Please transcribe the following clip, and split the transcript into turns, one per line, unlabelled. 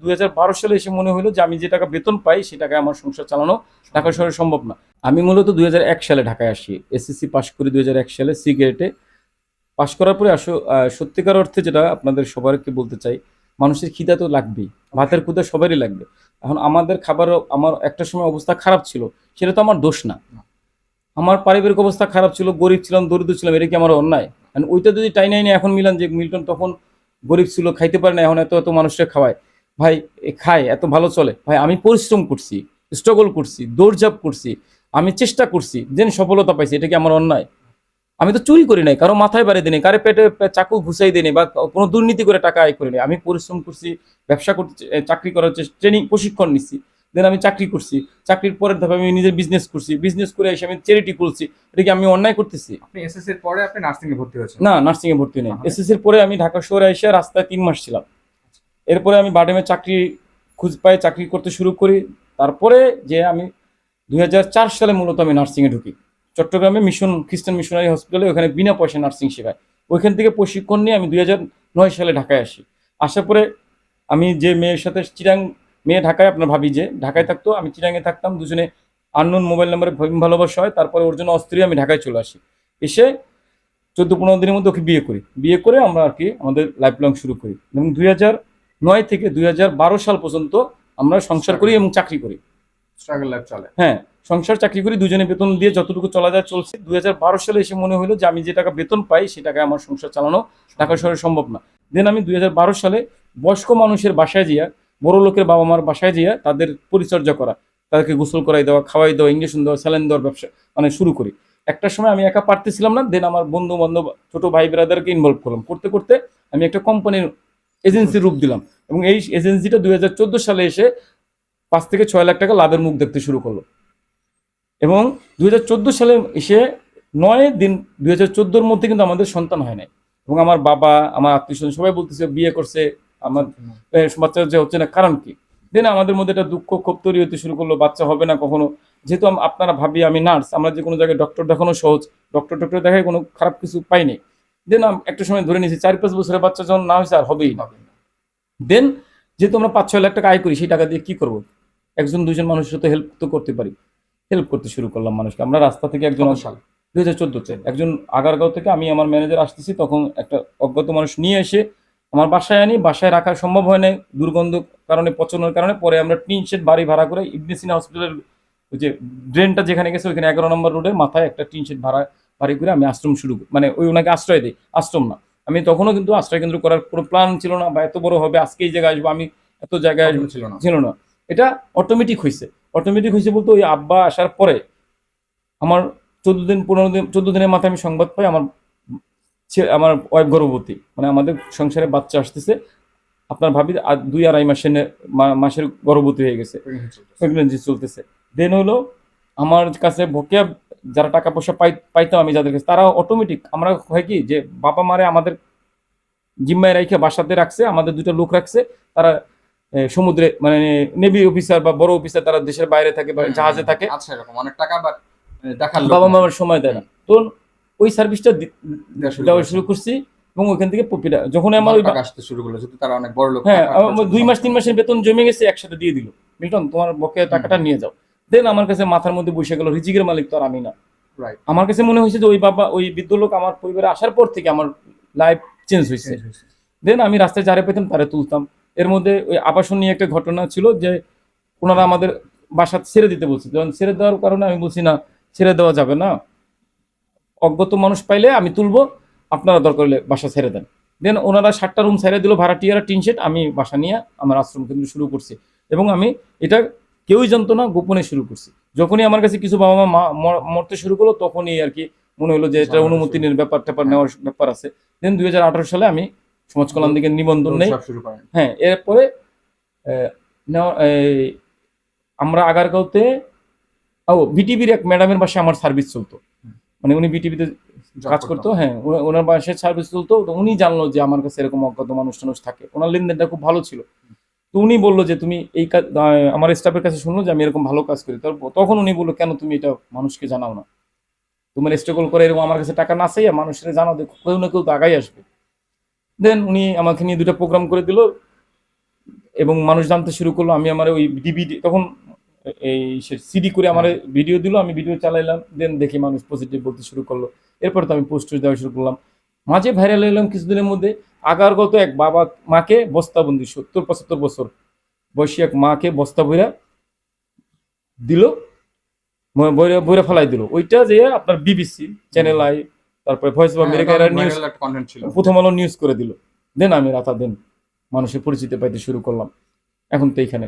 দুই হাজার বারো সালে এসে মনে হলো যে আমি যে টাকা বেতন পাই সে টাকায় আমার সংসার চালানো ঢাকা শহরে সম্ভব না। আমি মূলত দুই হাজার এক সালে ঢাকায় আসি। এসএসসি পাশ করি দুই হাজার এক সালে সি গ্রেডে পাশ করার পরে আসো সত্যিকার অর্থে যেটা আপনাদের সবারকে বলতে চাই, মানুষের খিদা তো লাগবেই, ভাতের ক্ষুদা সবারই লাগবে। এখন আমাদের খাবারও, আমার একটা সময় অবস্থা খারাপ ছিল, সেটা তো আমার দোষ না। আমার পারিবারিক অবস্থা খারাপ ছিল, গরিব ছিলাম, দরিদ্র ছিলাম, এটা কি আমার অন্যায়? ওইটা যদি টাই নাই এখন মিলান যে মিল্টন তখন গরিব ছিল, খাইতে পারে না, এখন এত এত মানুষকে খাওয়ায়। ভাই এ খায় এত ভালো চলে। ভাই আমি পরিশ্রম করছি স্ট্রাগল করছি দৌড়ঝাঁপ করছি আমি চেষ্টা করছি যেন সফলতা পাইছি এটা কি আমার অন্যায়? আমি তো চুরি করি নাই কারও মাথায় বাড়ি দিই কারও পেটে চাকু ঘুষাই দিই বা কোনো দুর্নীতি করে টাকা আয় করি নাই। আমি পরিশ্রম করছি ব্যবসা করতে চাকরি করার ট্রেনিং প্রশিক্ষণ নিচ্ছি দেন আমি চাকরি করছি। চাকরির পরের ধাপে আমি নিজের বিজনেস করছি বিজনেস করে এসে আমি চ্যারিটি করছি এটা কি আমি অন্যায় করতেছি?
আপনি এসএসসি এর পরে আপনি নার্সিং এ ভর্তি হয়েছেন?
না নার্সিং এ ভর্তি নেই? এসএসসির পরে আমি ঢাকা শহরে এসে রাস্তায় তিন মাস ছিলাম। এরপরে আমি বাডেমে চাকরি খুঁজ পাই, চাকরি করতে শুরু করি। তারপরে যে আমি দুই হাজার চার সালে মূলত আমি নার্সিংয়ে ঢুকি। চট্টগ্রামে মিশন খ্রিস্টান মিশনারি হসপিটালে ওখানে বিনা পয়সা নার্সিং শেখায়। ওইখান থেকে প্রশিক্ষণ নিয়ে আমি দুই নয় সালে ঢাকায় আসি। আসার পরে আমি যে মেয়ের সাথে চিরাং মেয়ে ঢাকায়, আপনার ভাবি যে ঢাকায় থাকতো, আমি চিরাঙে থাকতাম, দুজনে আননোন মোবাইল নাম্বারে ভালোবাসা হয়, তারপরে ওর জন্য অস্ত্রী আমি ঢাকায় চলে আসি। এসে চোদ্দ পনেরো দিনের মধ্যে ওকে বিয়ে করি। বিয়ে করে আমরা আর কি আমাদের লাইফ লং শুরু করি। এবং দুই হাজার নয় থেকে দুই হাজার বারো সাল পর্যন্ত আমরা সংসার করি এবং চাকরি করি। হ্যাঁ সংসার চাকরি করি দুজনে বেতন দিয়ে যতটুকু চলা যায় চলছে। দুই বারো সালে এসে মনে হলো যে আমি যে টাকা বেতন পাই সে টাকায় আমার সংসার চালানো ঢাকা শহরে সম্ভব না। দেন আমি দুই হাজার বারো সালে বয়স্ক মানুষের বাসায় যাইয়া বড় লোকের বাবা মার বাসায় যাইয়া তাদের পরিচর্যা করা তাদেরকে গোসল করাই দেওয়া খাওয়াই দেওয়া ইঞ্জেকশন দেওয়া স্যালাইন দেওয়ার ব্যবসা মানে শুরু করি। একটা সময় আমি একা পারতেছিলাম না দেন আমার বন্ধু বান্ধব ছোট ভাই ব্রাদারকে ইনভলভ করলাম। করতে করতে আমি একটা কোম্পানির এজেন্সির রূপ দিলাম। এবং এই এজেন্সিটা দুই হাজার চোদ্দ সালে এসে পাঁচ থেকে ছয় লাখ টাকা লাভের মুখ দেখতে শুরু করল। এবং দু হাজার চোদ্দ সালে এসে নয় দিন, দুই হাজার মধ্যে কিন্তু আমাদের সন্তান হয় নাই। এবং আমার বাবা, আমার আত্মীয় স্বজন সবাই বলতেছে, বিয়ে করছে, আমার বাচ্চা যে হচ্ছে না, কারণ কি? দেন আমাদের মধ্যে একটা দুঃখ, ক্ষোভ তৈরি হতে শুরু করল, বাচ্চা হবে না কখনো। যেহেতু আপনারা ভাবি, আমি নার্স, আমরা যে কোনো জায়গায় ডক্টর দেখানো সহজ। ডক্টর ডক্টর দেখায় কোনো খারাপ কিছু পাইনি। দেন একটা সময় ধরে নিয়েছি চার পাঁচ বছরের বাচ্চা যখন না হয়েছে আর হবেই না। দেন যেহেতু আমরা পাঁচ ছয় লাখ টাকা আয় করি সেই টাকা দিয়ে কি করব? একজন দুজন মানুষের সাথে হেল্প তো করতে পারি। হেল্প করতে শুরু করলাম মানুষকে। আমরা রাস্তা থেকে একজন
সাল?
দুই হাজার চোদ্দোতে একজন আগারগাঁও থেকে আমি আমার ম্যানেজার আসতেছি তখন একটা অজ্ঞাত মানুষ নিয়ে এসে আমার বাসায় আনি। বাসায় রাখা সম্ভব হয় না দুর্গন্ধ কারণে পচনের কারণে। পরে আমরা টিন শেড বাড়ি ভাড়া করে ইবনেসিনা হসপিটালের ওই যে ড্রেনটা যেখানে গেছে ওইখানে এগারো নম্বর রোডের মাথায় একটা টিন শেড ভাড়া বাড়ি করে আমি আশ্রম শুরু মানে ওই ওনাকে আশ্রয় দিই আশ্রম না। আমি তখনও কিন্তু আশ্রয় কেন্দ্র করার কোনো প্ল্যান ছিল না বা এত বড় হবে আজকে এই জায়গায় আসব আমি এত জায়গায় আসব
ছিল না।
ছিল না। এটা অটোমেটিক হয়েছে অটোমেটিক হয়েছে বলতে ওই আব্বা আসার পরে আমার চোদ্দ দিন পনেরো দিন চোদ্দ দিনের মাথায় আমি সংবাদ পাই আমার আমার ওয়াইফ গর্ভবতী। মানে আমাদের সংসারে বাচ্চা আসতেছে। আপনার ভাবি আর দুই আড়াই মাসের মাসের গর্ভবতী হয়ে গেছে। প্রেগনেন্সি চলতেছে। দেন হলো আমার কাছে বকেয়া যারা টাকা পয়সা পাই পাইতাম আমি যাদের কাছে তারা অটোমেটিক আমরা হয় কি যে বাবা মারে আমাদের জিম্মায় রেখে বাসাতে রাখছে আমাদের দুটো লোক রাখছে তারা সমুদ্রে মানে নেভি অফিসার বা বড় অফিসার তারা দেশের বাইরে থাকে বা জাহাজে থাকে।
আচ্ছা এরকম অনেক টাকা বাট দেখার লোক
বাবা। মামার সময় দেয় না। তো ওই সার্ভিসটা
দেওয়া শুরু করেছে।
এবং ওইখান থেকে প্রফিট যখন আমার ওই
টাকা আসতে শুরু করল যেহেতু তারা অনেক বড় লোক
হ্যাঁ দুই মাস তিন মাসের বেতন জমে গেছে একসাথে দিয়ে দিল। মিল্টন তোমার বকেয়া টাকাটা নিয়ে যাও। দেন আমার কাছে মাথার মধ্যে বসে গেল রিজিকের মালিক তো আর আমি না। আমার কাছে মনে হয়েছে যে ওই বাবা ওই বৃদ্ধ লোক আমার পরিবারে আসার পর থেকে আমার লাইফ চেঞ্জ হয়েছে। দেন আমি রাস্তায় যারে পেতাম তারে তুলতাম। এর মধ্যে ওই আবাসন নিয়ে একটা ঘটনা ছিল যে ওনারা আমাদের বাসা ছেড়ে দিতে বলছে। যখন ছেড়ে দেওয়ার কারণে আমি বলছি না ছেড়ে দেওয়া যাবে না। অজ্ঞত মানুষ পাইলে আমি তুলবো আপনারা দরকার হলে বাসা ছেড়ে দেন। দেন ওনারা সাতটা রুম ছেড়ে দিল ভাড়াটিয়ারা টিন শেড আমি বাসা নিয়ে আমার আশ্রম কেন্দ্র শুরু করছি। এবং আমি এটা কেউই জানতো না গোপনে শুরু করছি। যখনই আমার কাছে কিছু বাবা মা মরতে শুরু করল তখনই আর কি মনে হলো যে এটা অনুমতি নিয়ে ব্যাপার ট্যাপার নেওয়ার ব্যাপার আছে। দেন দুই সালে আমি সমাজ কল্যাণ দিকে নিবন্ধন নেই। হ্যাঁ এরপরে আমরা আগারগাঁওতে ও বিটিভির এক ম্যাডামের বাসায় আমার সার্ভিস চলতো। মানে উনি বিটিভিতে কাজ করতো। হ্যাঁ ওনার বাসায় সার্ভিস চলতো তো উনি জানলো যে আমার কাছে এরকম অজ্ঞাত মানুষ টানুষ থাকে। ওনার লেনদেনটা খুব ভালো ছিল। তো উনি বলল যে তুমি এই কাজ আমার স্টাফের কাছে শুনলো যে আমি এরকম ভালো কাজ করি। তারপর তখন উনি বলল কেন তুমি এটা মানুষকে জানাও না? তোমার স্ট্রাগল করে এরকম আমার কাছে টাকা না চাইয়া মানুষের জানাও দেখো কেউ না কেউ তো আগাই আসবে। দেন উনি আমাকে নিয়ে দুটো প্রোগ্রাম করে দিল এবং মানুষ জানতে শুরু করল আমি আমার ওই ডিভিডি তখন এই সিডি করে আমার ভিডিও দিল আমি ভিডিও চালাইলাম দেন দেখি মানুষ পজিটিভ বলতে শুরু করল। এরপর তো আমি পোস্ট দেওয়া শুরু করলাম। মাঝে ভাইরাল এলাম কিছুদিনের মধ্যে। আগারগত এক বাবা মাকে বস্তাবন্দি সত্তর পঁচাত্তর বছর বয়সী এক মাকে বস্তা বইরা দিল বইরা ফেলাই দিল। ওইটা যে আপনার বিবিসি চ্যানেল আই তারপরে voice of America news Prothom Alo news করে দিল। দেন আমি রাতা দেন মানুষের পরিচিতি পাইতে শুরু করলাম। এখন তো এইখানে।